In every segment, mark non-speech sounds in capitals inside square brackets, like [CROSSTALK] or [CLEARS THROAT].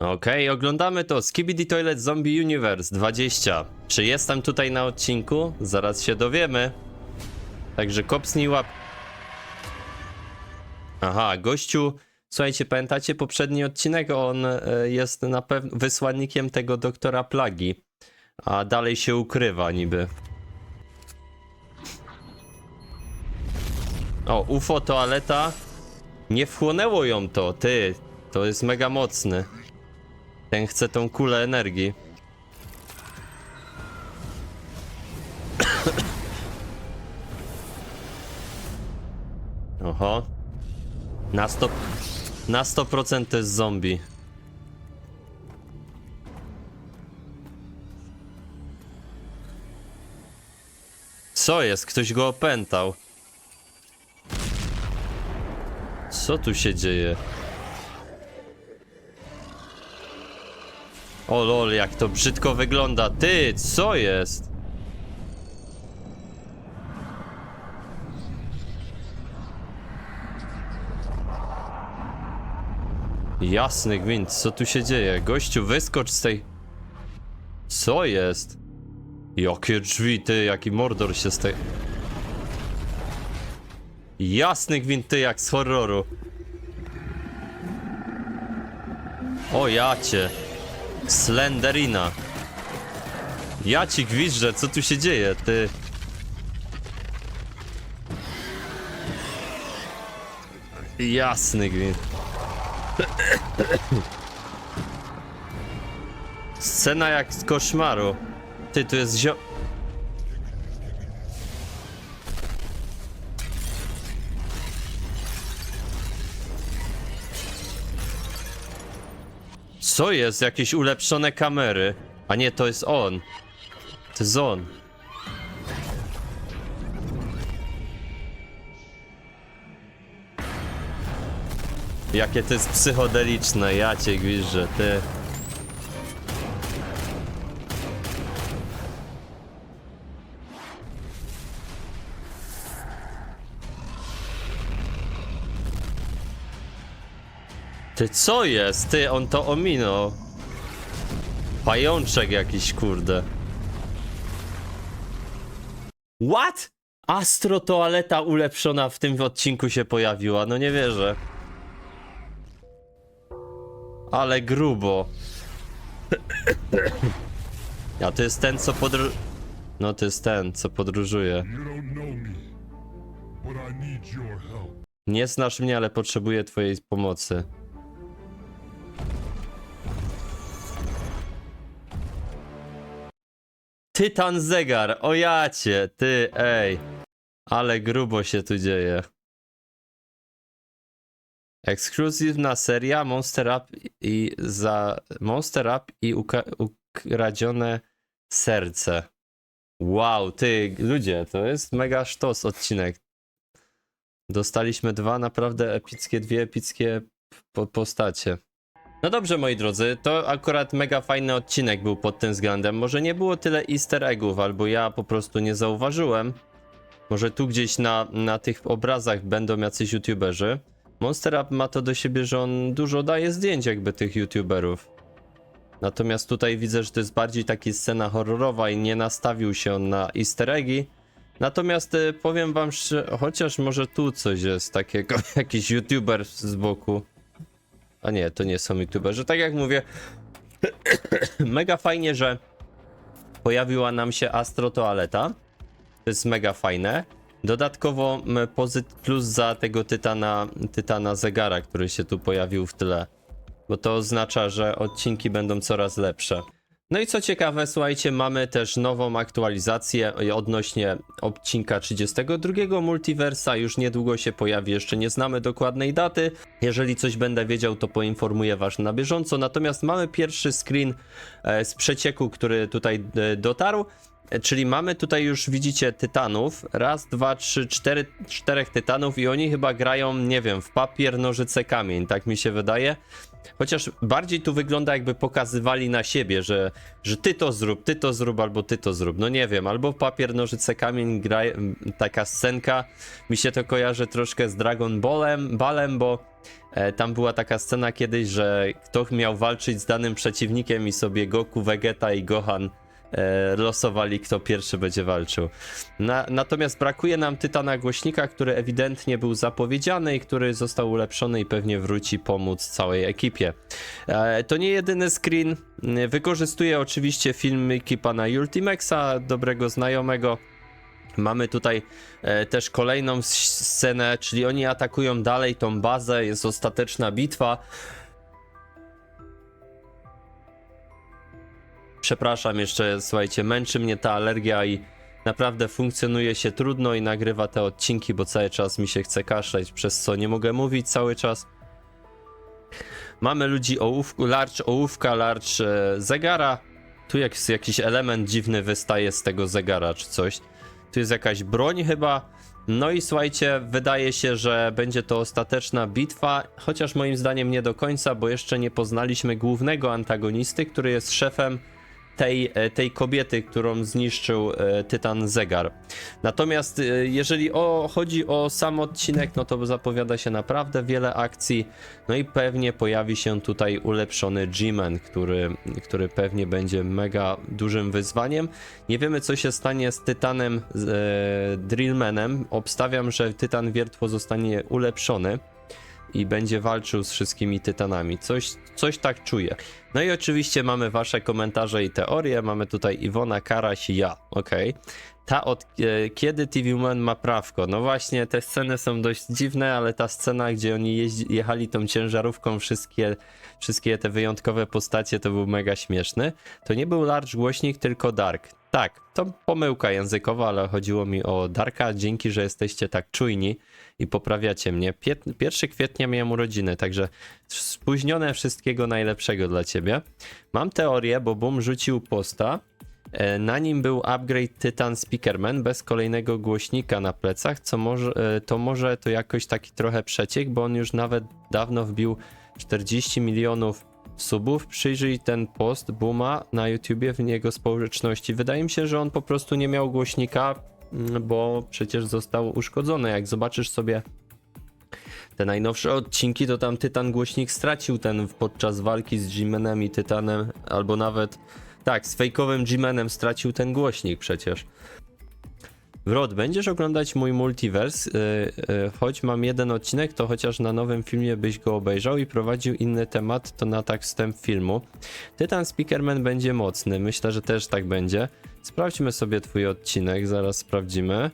Okej, oglądamy to Skibidi Toilet Zombie Universe 20. Czy jestem tutaj na odcinku? Zaraz się dowiemy. Także kopsnij łap. Aha, gościu, słuchajcie, pamiętacie poprzedni odcinek? On e, jest na pewno wysłannikiem tego doktora Plagi, a dalej się ukrywa niby. O, UFO toaleta. Nie wchłonęło ją to, ty. To jest mega mocny. Ten chce tą kulę energii. Oho. Na 100%, na 100% to jest zombie. Co jest? Ktoś go opętał. Co tu się dzieje? O lol, jak to brzydko wygląda. Ty, co jest? Jasny gwint, co tu się dzieje? Gościu, wyskocz z tej... Co jest? Jakie drzwi, ty, jaki mordor się z tej... Jasny gwint, ty, jak z horroru. O jacie. Slenderina. Ja ci gwizdżę, co tu się dzieje, ty? Jasny gwint. Scena jak z koszmaru. Ty, tu jest zio... Co jest? Jakieś ulepszone kamery. A nie, to jest on. To jest on. Jakie to jest psychodeliczne, ja cię gwizdżę, ty. Ty co jest? Ty, on to ominął. Pajączek jakiś, kurde. What? Astro toaleta ulepszona w tym odcinku się pojawiła, no nie wierzę. Ale grubo. A to jest ten, co podróż... No to jest ten, co podróżuje. Nie znasz mnie, ale potrzebuję twojej pomocy. Tytan zegar, o jacie, ty, ej. Ale grubo się tu dzieje. Ekskluzywna seria Monster Up i za Monster Up i uka- ukradzione serce. Wow, ty, ludzie, to jest mega sztos odcinek. Dostaliśmy dwa naprawdę epickie, dwie epickie po postacie. No dobrze, moi drodzy, to akurat mega fajny odcinek był pod tym względem. Może nie było tyle easter eggów, albo ja po prostu nie zauważyłem. Może tu gdzieś na, na tych obrazach będą jacyś youtuberzy. Monster Up ma to do siebie, że on dużo daje zdjęć jakby tych youtuberów. Natomiast tutaj widzę, że to jest bardziej taki scena horrorowa i nie nastawił się on na easter eggi. Natomiast y, powiem wam, że chociaż może tu coś jest takiego, [LAUGHS] jakiś youtuber z boku. A nie, to nie są youtuberzy. Tak jak mówię, [CLEARS THROAT] mega fajnie, że pojawiła nam się Astro Toaleta. To jest mega fajne. Dodatkowo pozyt plus za tego tytana, tytana zegara, który się tu pojawił w tle. Bo to oznacza, że odcinki będą coraz lepsze. No i co ciekawe, słuchajcie, mamy też nową aktualizację odnośnie odcinka 32 Multiversa. Już niedługo się pojawi, jeszcze nie znamy dokładnej daty. Jeżeli coś będę wiedział, to poinformuję Was na bieżąco. Natomiast mamy pierwszy screen e, z przecieku, który tutaj e, dotarł. E, Czyli mamy tutaj już, widzicie, tytanów. Raz, dwa, trzy, cztery, czterech tytanów i oni chyba grają, nie wiem, w papier, nożyce, kamień, tak mi się wydaje. Chociaż bardziej tu wygląda jakby pokazywali na siebie, że, że ty to zrób, ty to zrób, albo ty to zrób. No nie wiem, albo papier, nożyce, kamień, gra, taka scenka. Mi się to kojarzy troszkę z Dragon Ballem, Ballem, bo e, tam była taka scena kiedyś, że kto miał walczyć z danym przeciwnikiem i sobie Goku, Vegeta i Gohan losowali, kto pierwszy będzie walczył. Na, natomiast brakuje nam Tytana Głośnika, który ewidentnie był zapowiedziany i który został ulepszony i pewnie wróci pomóc całej ekipie. E, to nie jedyny screen. Wykorzystuję oczywiście filmiki pana Ultimaxa, dobrego znajomego. Mamy tutaj e, też kolejną scenę, czyli oni atakują dalej tą bazę, jest ostateczna bitwa. Przepraszam jeszcze, słuchajcie, męczy mnie ta alergia i naprawdę funkcjonuje się trudno i nagrywa te odcinki, bo cały czas mi się chce kaszleć, przez co nie mogę mówić cały czas. Mamy ludzi larcz ołówka, larcz e, zegara. Tu jak, jakiś element dziwny wystaje z tego zegara czy coś. Tu jest jakaś broń chyba. No i słuchajcie, wydaje się, że będzie to ostateczna bitwa, chociaż moim zdaniem nie do końca, bo jeszcze nie poznaliśmy głównego antagonisty, który jest szefem tej, e, tej kobiety, którą zniszczył e, Tytan Zegar. Natomiast e, jeżeli o, chodzi o sam odcinek, no to zapowiada się naprawdę wiele akcji, no i pewnie pojawi się tutaj ulepszony G-Man, który, który pewnie będzie mega dużym wyzwaniem. Nie wiemy co się stanie z Tytanem e, Drillmanem. Obstawiam, że Tytan Wiertło zostanie ulepszony i będzie walczył z wszystkimi tytanami. Coś, coś tak czuję. No i oczywiście mamy wasze komentarze i teorie. Mamy tutaj Iwona, Karaś ja. Okej. Ta od e, kiedy TV Man ma prawko? No właśnie, te sceny są dość dziwne, ale ta scena, gdzie oni jechali tą ciężarówką, wszystkie, wszystkie te wyjątkowe postacie, to był mega śmieszny. To nie był Large Głośnik, tylko Dark. Tak, to pomyłka językowa, ale chodziło mi o Darka. Dzięki, że jesteście tak czujni i poprawiacie mnie. Pię- 1 kwietnia miałem urodziny, także spóźnione wszystkiego najlepszego dla ciebie. Mam teorię, bo Boom rzucił posta. E, Na nim był upgrade Titan Speakerman bez kolejnego głośnika na plecach, co może, e, to może to jakoś taki trochę przeciek, bo on już nawet dawno wbił 40 milionów subów. Przyjrzyj ten post Booma na YouTubie w jego społeczności. Wydaje mi się, że on po prostu nie miał głośnika, mm, bo przecież został uszkodzony. Jak zobaczysz sobie te najnowsze odcinki, to tam Tytan głośnik stracił ten podczas walki z G-Manem i Tytanem, albo nawet tak, z fejkowym G-Manem stracił ten głośnik przecież. Wrot, będziesz oglądać mój multiverse, yy, yy, choć mam jeden odcinek, to chociaż na nowym filmie byś go obejrzał i prowadził inny temat, to na tak wstęp filmu. Tytan Speakerman będzie mocny, myślę, że też tak będzie. Sprawdźmy sobie twój odcinek, zaraz sprawdzimy.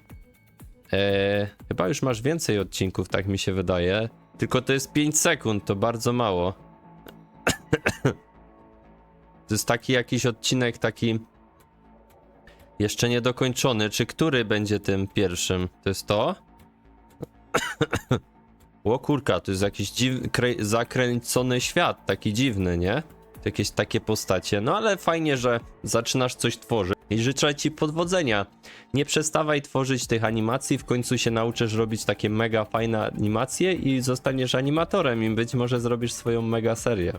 Eee, chyba już masz więcej odcinków, tak mi się wydaje. Tylko to jest 5 sekund, to bardzo mało. To jest taki jakiś odcinek, taki jeszcze niedokończony. Czy który będzie tym pierwszym? To jest to? [COUGHS] o kurka, to jest jakiś zakręcony świat, taki dziwny, nie? Jakieś takie postacie. No ale fajnie, że zaczynasz coś tworzyć. I życzę ci podwodzenia. Nie przestawaj tworzyć tych animacji, w końcu się nauczysz robić takie mega fajne animacje i zostaniesz animatorem i być może zrobisz swoją mega serię.